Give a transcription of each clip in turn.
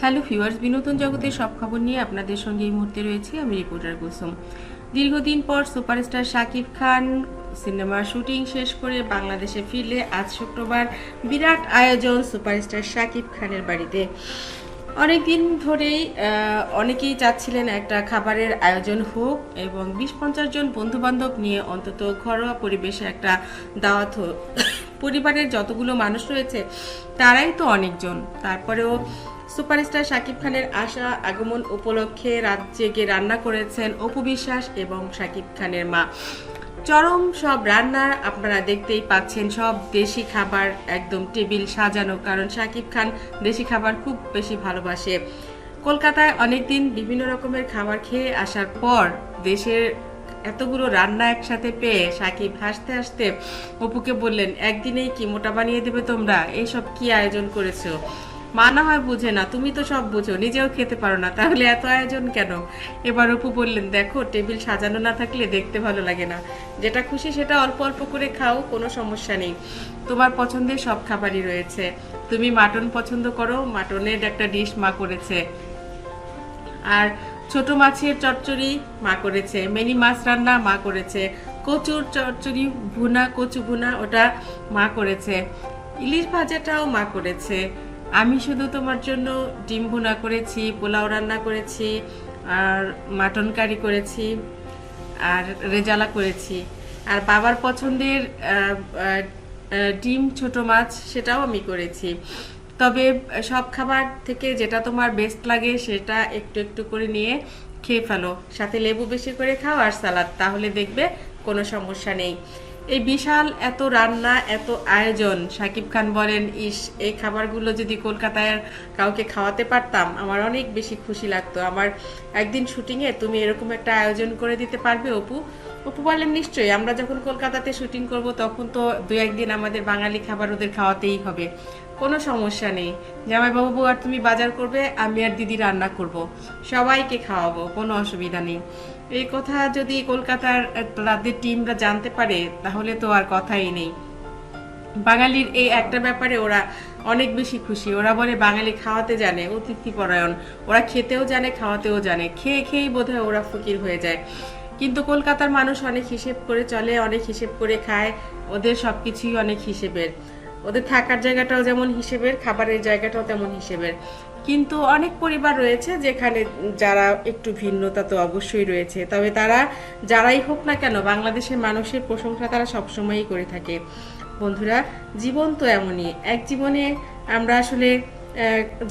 Hello viewers, বিনোদন জগতের সব খবর নিয়ে আপনাদের সঙ্গে এই মুহূর্তে রয়েছে আমি রিপোর্টার কুসুম। দীর্ঘদিন পর সুপারস্টার শাকিব খান সিনেমার শুটিং শেষ করে বাংলাদেশে ফিরলে আজ শুক্রবার বিরাট আয়োজন সুপারস্টার শাকিব খানের বাড়িতে। অনেকদিন ধরেই অনেকেই চাচ্ছিলেন একটা খাবারের আয়োজন হোক এবং বিশ পঞ্চাশ জন বন্ধু বান্ধব নিয়ে অন্তত ঘরোয়া পরিবেশে একটা দাওয়াত হোক। পরিবারের যতগুলো মানুষ রয়েছে, তারাই তো অনেকজন। তারপরেও সুপারস্টার শাকিব খানের আশা আগমন উপলক্ষে রাত জেগে রান্না করেছেন অপু বিশ্বাস এবং শাকিব খানের মা। চরম সব রান্নার আপনারা দেখতেই পাচ্ছেন, সব দেশি খাবার একদম টেবিল সাজানো, কারণ শাকিব খান দেশি খাবার খুব বেশি ভালোবাসে। কলকাতায় অনেকদিন বিভিন্ন রকমের খাবার খেয়ে আসার পর দেশের এতগুলো রান্না একসাথে পেয়ে সাকিব হাসতে হাসতে অপুকে বললেন, একদিনেই কি মোটা বানিয়ে দেবে তোমরা? এইসব কি আয়োজন করেছ? মা না হয় বুঝে না, তুমি তো সব বুঝো, নিজেও খেতে পারো না, তাহলে এত আয়োজন কেন? এবার অপু বললেন, দেখো, টেবিল সাজানো না থাকলে দেখতে ভালো লাগে না। যেটা খুশি সেটা অল্প অল্প করে খাও, কোনো সমস্যা নেই। তোমার পছন্দের সব খাবারই রয়েছে। তুমি মাটন পছন্দ করো, মাটনের একটা ডিশ মা করেছে। আর ছোট মাছের চচ্চড়ি মা করেছে, মিনি মাছ রান্না মা করেছে, কচুর চচ্চড়ি ভুনা, কচু ভুনা ওটা মা করেছে, ইলিশ ভাজাটাও মা করেছে আমি শুধু তোমার জন্য ডিম ভুনা করেছি, পোলাও রান্না করেছি, আর মাটন কারি করেছি, আর রেজালা করেছি। আর বাবার পছন্দের ডিম ছোট মাছ সেটাও আমি করেছি। তবে সব খাবার থেকে যেটা তোমার বেস্ট লাগে সেটা একটু একটু করে নিয়ে খেয়ে ফেলো। সাথে লেবু বেশি করে খাও আর সালাদ, তাহলে দেখবে কোনো সমস্যা নেই। এই বিশাল এত রান্না, এত আয়োজন, সাকিব খান বলেন, ইস, এই খাবারগুলো যদি কলকাতায় কাউকে খাওয়াতে পারতাম, আমার অনেক বেশি খুশি লাগতো। আমার একদিন শুটিংয়ে তুমি এরকম একটা আয়োজন করে দিতে পারবে, অপু? অপু বলেন, নিশ্চয়ই, আমরা যখন কলকাতাতে শুটিং করব, তখন তো দু একদিন আমাদের বাঙালি খাবার ওদের খাওয়াতেই হবে। কোনো সমস্যা নেই। জামাইবাবু আর তুমি বাজার করবে, আমি আর দিদি রান্না করব। সবাইকে খাওয়াবো, কোনো অসুবিধা নেই। এই কথা যদি কলকাতার তাদের টিমরা জানতে পারে, তাহলে তো আর কথাই নেই। বাঙালির এই একটা ব্যাপারে ওরা অনেক বেশি খুশি। ওরা বলে, বাঙালি খাওয়াতে জানে অতিথি পরায়ণ ওরা খেতেও জানে, খাওয়াতেও জানে। খেয়ে খেয়েই বোধহয় ওরা ফকির হয়ে যায়। কিন্তু কলকাতার মানুষ অনেক হিসেব করে চলে, অনেক হিসেব করে খায়। ওদের সব কিছুই অনেক হিসেবের। ওদের থাকার জায়গাটাও যেমন হিসেবের, খাবারের জায়গাটাও তেমন হিসেবের। কিন্তু অনেক পরিবার রয়েছে যেখানে যারা একটু ভিন্নতা তো অবশ্যই রয়েছে। তবে তারা যারাই হোক না কেন, বাংলাদেশের মানুষের প্রশংসা তারা সবসময়ই করে থাকে। বন্ধুরা, জীবন তো এমনই। এক জীবনে আমরা আসলে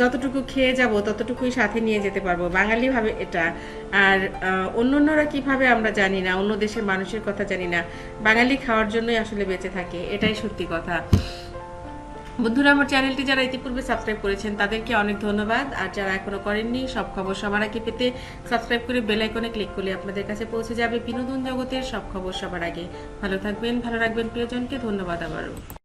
যতটুকু খেয়ে যাব, ততটুকুই সাথে নিয়ে যেতে পারব। বাঙালি ভাবে এটা। আর অন্য অন্যরা কীভাবে আমরা জানি না, অন্য দেশের মানুষের কথা জানি না, বাঙালি খাওয়ার জন্যই আসলে বেঁচে থাকে, এটাই সত্যি কথা। বন্ধুরা, আমার চ্যানেলটি যারা ইতিপূর্বে সাবস্ক্রাইব করেছেন, তাদেরকে অনেক ধন্যবাদ। আর যারা এখনও করেননি, সব খবর সবার আগে পেতে সাবস্ক্রাইব করে বেল আইকনে ক্লিক করলে আপনাদের কাছে পৌঁছে যাবে বিনোদন জগতের সব খবর সবার আগে। ভালো থাকবেন, ভালো রাখবেন, প্রিয়জনকে ধন্যবাদ আবারও।